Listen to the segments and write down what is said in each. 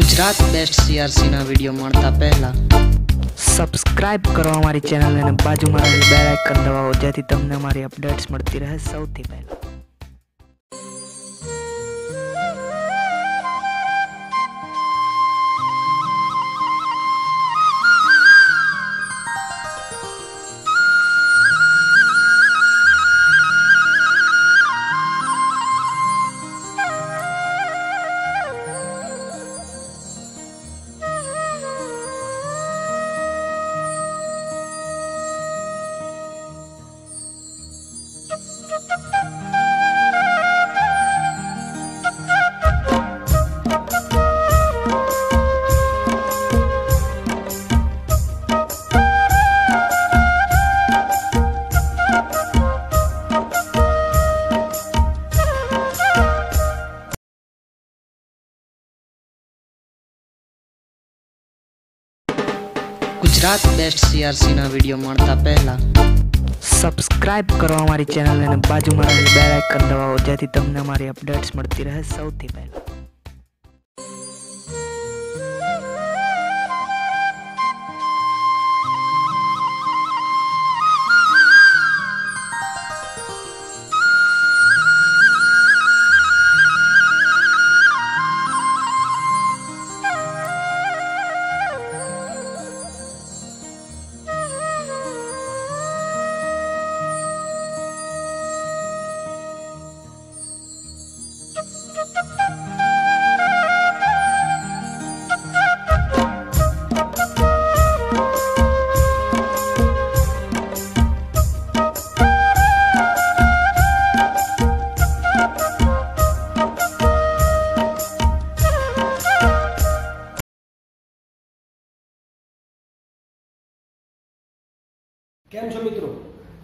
Gujarat best સીઆરસીના video મળતા પહેલા. Subscribe કરો અમારી ચેનલ અને બાજુમાં રહેલી બેલ આઇકન દબાવો, જેથી તમને અમારી અપડેટ્સ મળતી રહે સૌથી પહેલા. ગુજરાત બેસ્ટ સીઆરસીના વીડિયો મળતા પહેલા. સબસ્ક્રાઇબ કરો અમારી ચેનલ અને બાજુમાં રહેલી બેલ આઇકન દબાવો, જેથી તમને અમારી અપડેટ્સ મળતી રહે સૌથી પહેલા.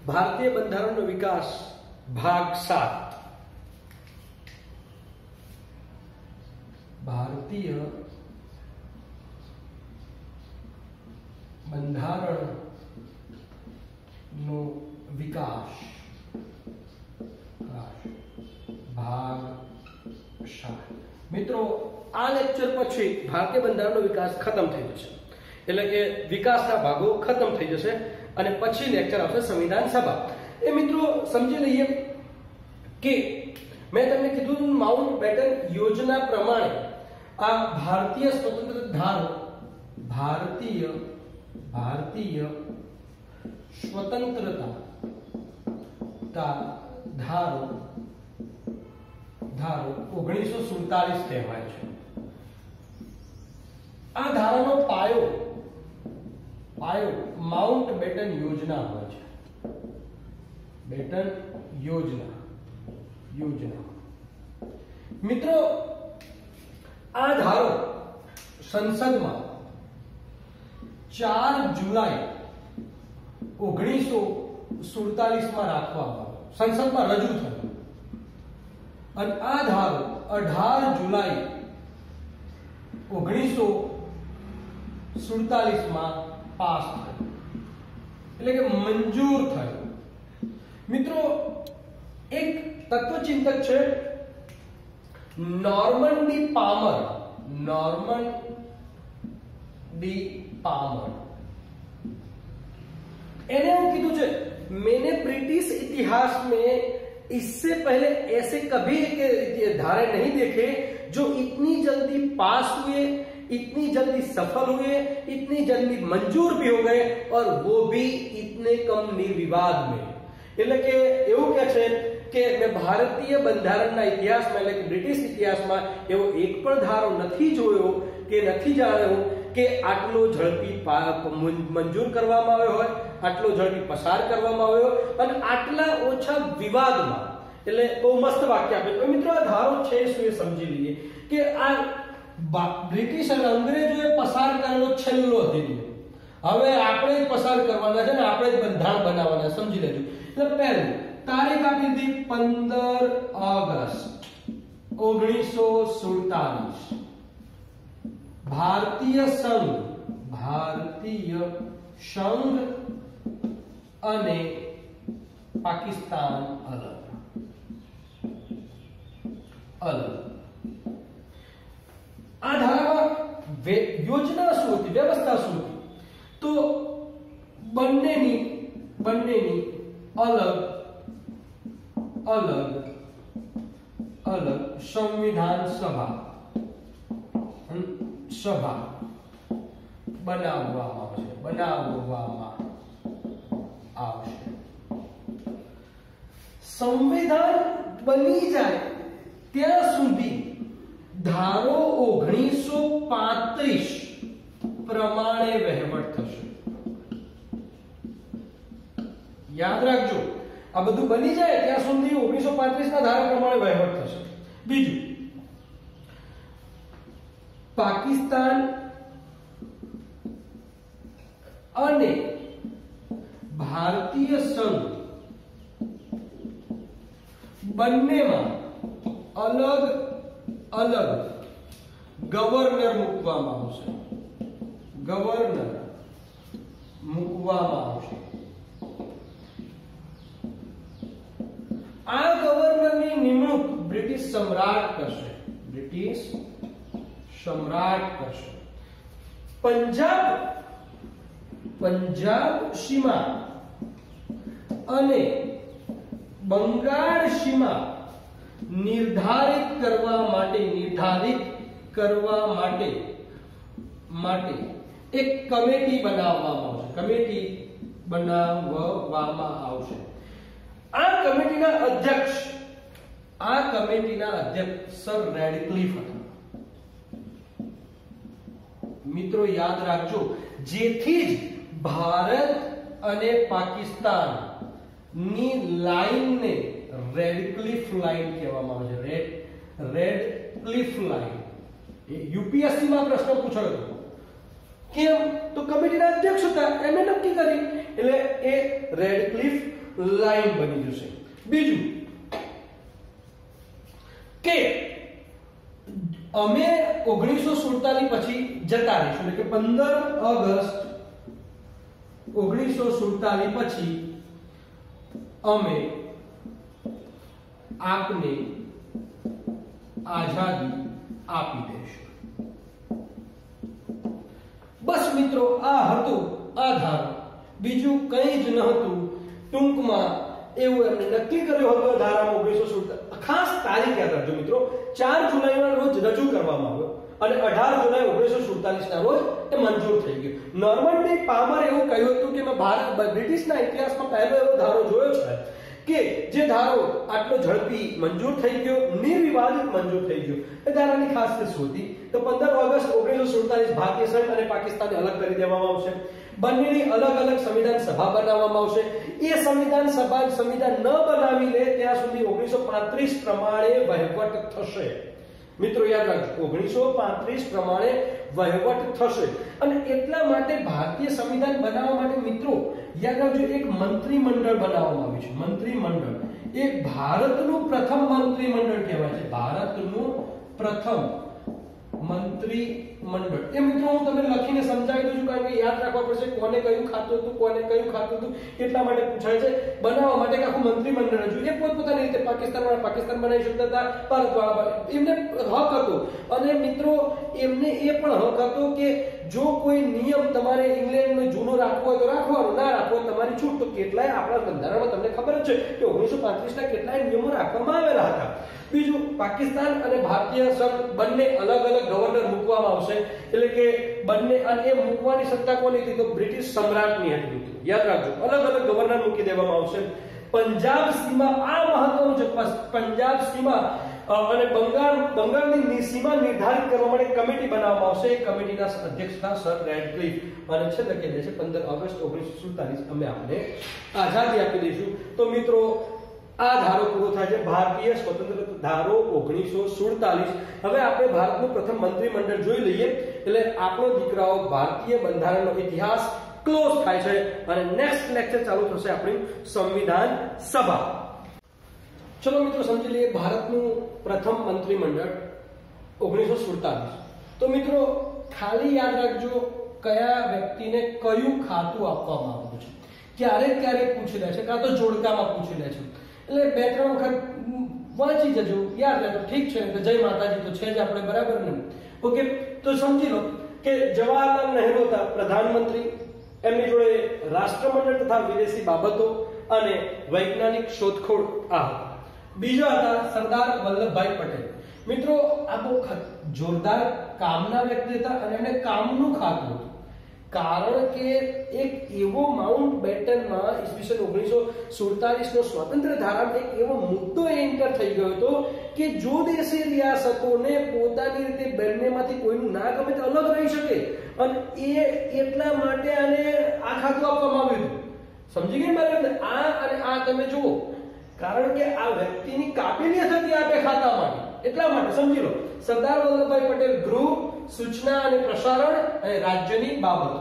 ભારતીય બંધારણનો વિકાસ ભાગ સાત ભારતીય બંધારણ નો વિકાસ ભાગ સાત મિત્રો આ લેક્ચર પછી ભારતીય બંધારણનો વિકાસ ખતમ થઈ જશે. એટલે કે વિકાસના ભાગો ખતમ થઈ જશે. અને પછી લેક્ચર આવશે સંવિધાન સભા. એ મિત્રો, સમજી લઈએ કે મેં તમને કીધું માઉન્ટ બેટન યોજના પ્રમાણે આ ભારતીય સ્વતંત્ર ધારો, ભારતીય ભારતીય સ્વતંત્રતા ધારો ધારો ઓગણીસો સુડતાલીસ કહેવાય છે. આ ધારાનો પાયો પાયો માઉન્ટ બેટન યોજના હોય છે. બેટન યોજના. યોજના. મિત્રો, આ ધારો સંસદમાં ચાર જુલાઈ ઓગણીસો સુડતાલીસમાં રાખવામાં આવ્યો. સંસદમાં રજૂ થયો. અને આ ધારો અઢાર જુલાઈ ઓગણીસો સુડતાલીસમાં પાસ થયો એટલે કે મંજૂર થયો મિત્રો એક તત્વચિંતક છે Norman D Palmer Norman D Palmer એને એવું કીધું છે मैंने ब्रिटिश इतिहास में इससे पहले ऐसे कभी एक धारे नहीं देखे जो इतनी जल्दी पास हुए इतनी जल्दी सफल हुए इतनी जल्दी मंजूर भी हो गए और वो भी इतने कम निर्विवाद में એટલે કે એવું કે છે કે મેં ભારતીય બંધારણના ઇતિહાસમાં એટલે કે બ્રિટિશ ઇતિહાસમાં એવો એક પણ ધારો નથી જોયો કે નથી જાણ્યો કે આટલો ઝડપી મંજૂર કરવામાં આવ્યો હોય આટલો ઝડપી પસાર કરવામાં આવ્યો અને આટલા ઓછા વિવાદમાં એટલે બહુ મસ્ત વાક્ય આપ્યું મિત્રો આ ધારો છે શું એ સમજી લઈએ કે આ બ્રિટિશ અને અંગ્રેજોએ પસાર કરેલો છેલ્લો અધિનિયમ. હવે આપણે જ પસાર કરવાના છે ને આપણે જ બંધારણ બનાવવાના સમજી લેજો. એટલે પહેલું, તારીખ આપી હતી પંદર ઓગસ્ટ, ઓગણીસો સુડતાલીસ. ભારતીય સંઘ ભારતીય સંઘ અને પાકિસ્તાન અલગ. અલગ. આ ધારામાં વે- યોજના શું હતી વ્યવસ્થા શું હતી તો બંનેની બંનેની અલગ અલગ અલગ સંવિધાન સભા હમ, સભા બનાવવામાં આવશે બનાવવામાં આવશે સંવિધાન બની જાય ત્યાં સુધી ધારો ઓગણીસો પાંત્રીસ પ્રમાણે વહેવટ થશે. યાદ રાખજો, આ બધું બની જાય ત્યાં સુધી ઓગણીસો પાંત્રીસ ના ધારા પ્રમાણે વહેવટ થશે. બીજું, પાકિસ્તાન અને ભારતીય સંઘ બંનેમાં અલગ અલગ ગવર્નર મૂકવામાં આવશે. ગવર્નર મૂકવામાં આવશે. આ ગવર્નરની નિમણૂક બ્રિટિશ સમ્રાટ કરશે. બ્રિટિશ સમ્રાટ કરશે. પંજાબ પંજાબ સીમા અને બંગાળ સીમા નિર્ધારિત કરવા માટે, નિર્ધારિત કરવા માટે માટે એક કમિટી બનાવવામાં આવશે. કમિટી બનાવવામાં આવશે. આ કમિટીના અધ્યક્ષ, આ કમિટીના અધ્યક્ષ સર રેડક્લિફ હતા. મિત્રો, યાદ રાખજો, જેથી જ ભારત અને પાકિસ્તાનની લાઈનને રેડક્લિફ લાઈન કહેવામાં આવે છે. રેડ રેડક્લિફ લાઈન એ યુપીએસસી માં પ્રશ્ન પૂછાયો હતો. કેમ? તો કમિટીના અધ્યક્ષ હતા. એમણે નક્કી કરી. એટલે એ રેડક્લિફ લાઈન બની જશે. બીજું, કે અમે ઓગણીસો સુડતાલીસ પછી જતા રહીશું. એટલે કે પંદર ઓગસ્ટ ઓગણીસો સુડતાલીસ પછી અમે આપને આઝાદી આપી દઈશું બસ મિત્રો, આ હતું આધાર. બીજું કંઈ જ ન હતું ટૂંકમાં એવું એમને નક્કી કર્યું હતું ધારા ઓગણીસો ખાસ તારીખ યાદ રાખજો મિત્રો. ચાર જુલાઈના રોજ રજૂ કરવામાં આવ્યો. અને અઢાર જુલાઈ ઓગણીસો સુડતાલીસ ના રોજ એ મંજૂર થઈ ગયું. નોર્મન્ડી પામર એવું કહ્યું હતું કે મેં ભારત બ્રિટિશના ઇતિહાસમાં પહેલો એવો ધારો જોયો છે. કે જે ધારો આટલો ઝડપી મંજૂર થઈ ગયો નિર્વિવાદિત મંજૂર થઈ ગયો. એ ધારાની ખાસ શું હતી તો પંદર ઓગસ્ટ ઓગણીસો સુડતાલીસ ભારતીય સંઘ અને પાકિસ્તાન અલગ કરી દેવામાં આવશે. બંનેની અલગ અલગ સંવિધાન સભા બનાવવામાં આવશે. એ સંવિધાન સભા સંવિધાન ન બનાવી લે ત્યાં સુધી ઓગણીસો પાંત્રીસ પ્રમાણે વહીવટ થશે. મિત્રો, યાદ રાખજો, ઓગણીસો પાંત્રીસ પ્રમાણે વહીવટ થશે. અને એટલા માટે ભારતીય સંવિધાન બનાવવા માટે મિત્રો યાદ રાખજો, એક મંત્રીમંડળ બનાવવામાં આવ્યું છે, મંત્રીમંડળ. એ ભારતનું પ્રથમ મંત્રીમંડળ કહેવાય છે, ભારતનું પ્રથમ મંત્રી મંડળ એ મિત્રો, હું તમને લખીને સમજાવી દઉં છું, કારણ કે યાદ રાખવા પડશે કોને કયું ખાતું હતું, કોને કયું ખાતું હતું, એટલા માટે પૂછાય છે. બનાવવા માટે આખું મંત્રીમંડળ હતું. એ પોતપોતાની રીતે પાકિસ્તાન વાળા પાકિસ્તાન બનાવી શકતા હતા ભારત વાળા એમને હક હતો. અને મિત્રો, એમને એ પણ હક હતો કે જો કોઈ નિયમ તમારે ઇંગ્લેન્ડનો જૂનો રાખવો હોય તો રાખવાનું ના રાખવું હોય તમારી છૂટ તો કેટલાય આપણા બંધારણમાં તમને ખબર છે કે ઓગણીસો પાંત્રીસના કેટલાય નિયમો રાખવામાં આવેલા હતા. બીજું, પાકિસ્તાન અને ભારતીય સંઘ બંને અલગ અલગ ગવર્નર મૂકવામાં આવશે. એટલે કે બંને, અને એ મૂકવાની સત્તા કોની હતી તો બ્રિટિશ સમ્રાટની હતી. યાદ રાખજો, અલગ અલગ ગવર્નર મૂકી દેવામાં આવશે. પંજાબ સીમા આ મહત્વનું છે. પંજાબ સીમા અને બંગાળ, બંગાળની સીમા નિર્ધારિત કરવા માટે કમિટી બનાવવામાં આવશે. એ કમિટીના અધ્યક્ષતા સર રેડક્લિફ. અને છે દે છે, પંદર ઓગસ્ટ ઓગણીસો સુડતાલીસ અમે આપને આઝાદી આપી દઈશું. તો મિત્રો, આ ધારો પૂરો થાય છે. ભારતીય સ્વતંત્રતા ધારો ઓગણીસો સુડતાલીસ હવે આપણે ભારતનું પ્રથમ મંત્રીમંડળ જોઈ લઈએ. એટલે આપણો દીકરાઓ ભારતીય બંધારણનો ઇતિહાસ ક્લોઝ થાય છે. અને નેક્સ્ટ લેક્ચર ચાલુ થશે આપણી સંવિધાન સભા. ચલો મિત્રો સમજી લઈએ ભારતનું પ્રથમ મંત્રીમંડળ ઓગણીસો સુડતાલીસ તો મિત્રો ખાલી યાદ રાખજો કયા વ્યક્તિને કયું ખાતું આપવામાં આવ્યું છે. ક્યારેક ક્યારેક પૂછી લે છે, કાં તો જોડકામાં પૂછી લે છે. એટલે બે ત્રણ વખત વાંચી જજો, યાદ રાખજો. ઠીક છે જય માતાજી, તો છે જ આપણે, બરાબર ને? ઓકે, તો સમજી લો કે જવાહરલાલ નહેરુ હતા પ્રધાનમંત્રી, એમની જોડે રાષ્ટ્રમંડળ તથા વિદેશી બાબતો અને વૈજ્ઞાનિક શોધખોળ આ હતા. બીજા હતા સરદાર વલ્લભભાઈ પટેલ. મિત્રો, આ બહુ જોરદાર કામના વ્યક્તિ હતા અને એને કામનું ખાતું હતું. કારણ કે એક એવો માઉન્ટ બેટનમાં ઈસવીસન ઓગણીસો સુડતાલીસ નો સ્વતંત્ર ધારામાં એક એવો મુદ્દો એન્ટર થઈ ગયો હતો કે જો દેશી રિયાસતોને પોતાની રીતે બંનેમાંથી કોઈનું ના ગમે તો અલગ રહી શકે. અને એ એટલા માટે આને આ ખાતું આપવામાં આવ્યું હતું. સમજી ગયા મારે આ અને આ તમે જુઓ. કારણ કે આ વ્યક્તિની કાબેલિયત હતી આ બે ખાતા એટલા માટે, સમજી લો. સરદાર વલ્લભભાઈ પટેલ ગૃહ, સૂચના અને પ્રસારણ અને રાજ્યની બાબતો.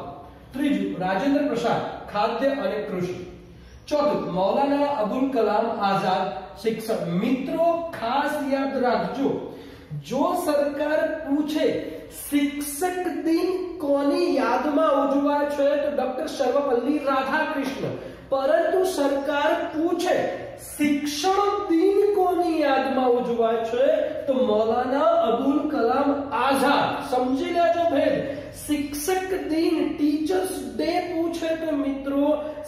ત્રીજું, રાજેન્દ્ર પ્રસાદ, ખાદ્ય અને કૃષિ. ચોથું, મૌલાના અબુલ કલામ આઝાદ શિક્ષણ મિત્રો, ખાસ યાદ રાખજો. જો સરકાર પૂછે, શિક્ષક દિન કોની યાદમાં ઉજવાય છે, તો ડોક્ટર સર્વપલ્લી રાધાકૃષ્ણ. પરંતુ સરકાર પૂછે, શિક્ષણ દિન કોની યાદમાં ઉજવાય છે? તો મૌલાના અબુલ કલામ આઝાદ, સમજી લેજો ભેદ, શિક્ષક દિન ટીચર્સ ડે પૂછે તો મિત્રો,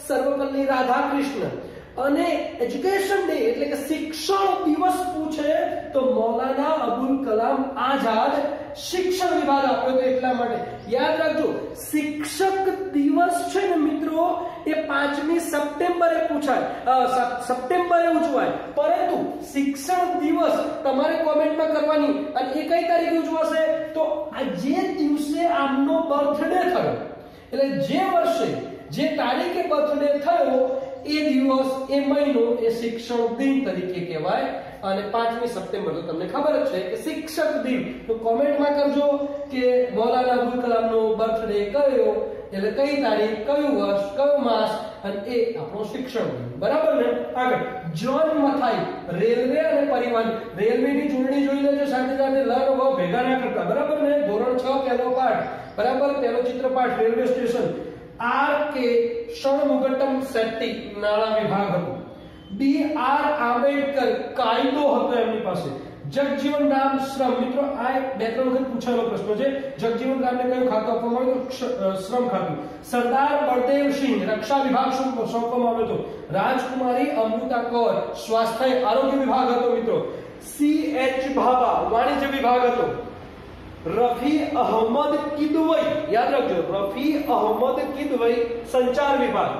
સર્વપલ્લી રાધાકૃષ્ણ, અને એજ્યુકેશન ડે એટલે કે શિક્ષણ દિવસ પૂછે તો મૌલાના અબુલ કલામ આઝાદ શિક્ષણ વિભાગ આપ્યો એટલા માટે. યાદ રાખજો, શિક્ષક દિવસ છે ને મિત્રો એ પાંચમી સપ્ટેમ્બરે પૂછાય. સપ્ટેમ્બરે ઉજવાય. પરંતુ શિક્ષણ દિવસ તમારે કોમેન્ટમાં કરવાની. અને એ કઈ તારીખે ઉજવાશે? તો આ જે દિવસે આમનો બર્થડે થયો, એટલે જે વર્ષે જે તારીખે બર્થડે થયો, એ દિવસ, એ મહિનો, એ શિક્ષણ દિન તરીકે કહેવાય. અને પાંચમી સપ્ટેમ્બર, તો તમને ખબર જ છે કે શિક્ષક દિન. તો કોમેન્ટમાં કરજો કે મોલાના અબુલ કલામનો બર્થડે કયો એટલે કઈ તારીખ, કયું વર્ષ, કયો માસ અને એ આપણો શિક્ષણ બરાબર ને? આગળ. જોન મથાઈ રેલવે અને પરિવહન. રેલવેની જોડણી જોઈ લેજો સાથે સાથે. લ અને વ ભેગા ના કરતા. બરાબર ને? ધોરણ 6 પહેલો પાઠ. બરાબર? પહેલો ચિત્રપાઠ, railway station. R K શણમુગટમ Shetty નાણા વિભાગ હતું. બી આર આંબેડકર કાયદો હતો એમની પાસે. જગજીવન રામ શ્રમ. મિત્રો, આ બે ત્રણ વખત પૂછાયેલો પ્રશ્ન છે. જગજીવન રામને કયું ખાતું આપવામાં આવ્યું શ્રમ ખાતું. સરદાર બળદેવસિંહ રક્ષા વિભાગ શું સોંપવામાં આવ્યો હતો? રાજકુમારી અમૃતા કૌર, સ્વાસ્થ્ય આરોગ્ય વિભાગ હતો, મિત્રો. સી એચ ભાભા, વાણિજ્ય વિભાગ હતો. રફી અહમદ કિદવઈ, યાદ રાખજો, રફી અહમદ કિદવઈ સંચાર વિભાગ.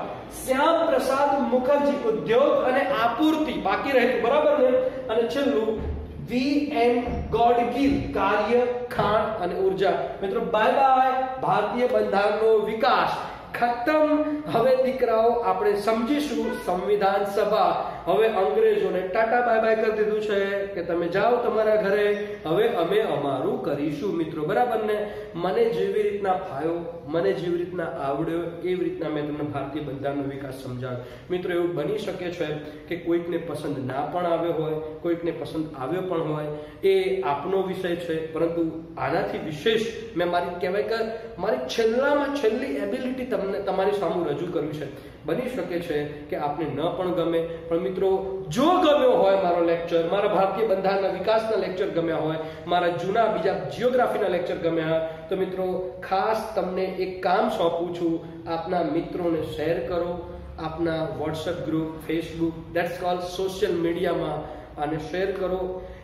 શ્યામ પ્રસાદ મુખર્જી ઉદ્યોગ અને આપૂર્તિ બાકી રહેતું, બરાબર ને? અને છેલ્લું વી એન ગોડગીલ કાર્ય ખાણ અને ઊર્જા મિત્રો બાય બાય ભારતીય બંધારણનો વિકાસ ખતમ. હવે દીકરાઓ, આપણે સમજીશું સંવિધાન સભા. હવે અંગ્રેજોને ટાટા બાય બાય કરી દીધું છે કે તમે જાઓ તમારા ઘરે. હવે અમે અમારું કરીશું. મિત્રો, બરાબર ને? મને જેવી રીતના ફાયો મને જેવી રીતના આવડ્યો, એવી રીતના મેં તમને ભારતીય બંધારણનો વિકાસ સમજાવ્યો. મિત્રો, એવું બની શકે છે કે કોઈકને પસંદ ના પણ આવ્યો હોય, કોઈકને પસંદ આવ્યો પણ હોય. એ આપનો વિષય છે, પરંતુ આનાથી વિશેષ મેં મારી કહેવાય કે મારી છેલ્લામાં છેલ્લી એબિલિટી તમને તમારી સામે રજૂ કર્યું છે. બની શકે છે કે આપને ન પણ ગમે. પણ મિત્રો, જો ગમ્યો હોય મારો લેક્ચર મારા ભારતીય બંધારણના વિકાસના લેક્ચર ગમ્યા હોય, મારા જૂના બીજા જિયોગ્રાફીના લેક્ચર ગમ્યા, તો મિત્રો, ખાસ તમને એક કામ સોંપું છું. આપના મિત્રોને શેર કરો. આપના WhatsApp group Facebook that's call social મીડિયામાં આને શેર કરો.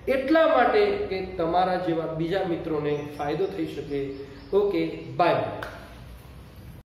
એટલા માટે કે તમારા જેવા બીજા મિત્રોને ફાયદો થઈ શકે. Okay bye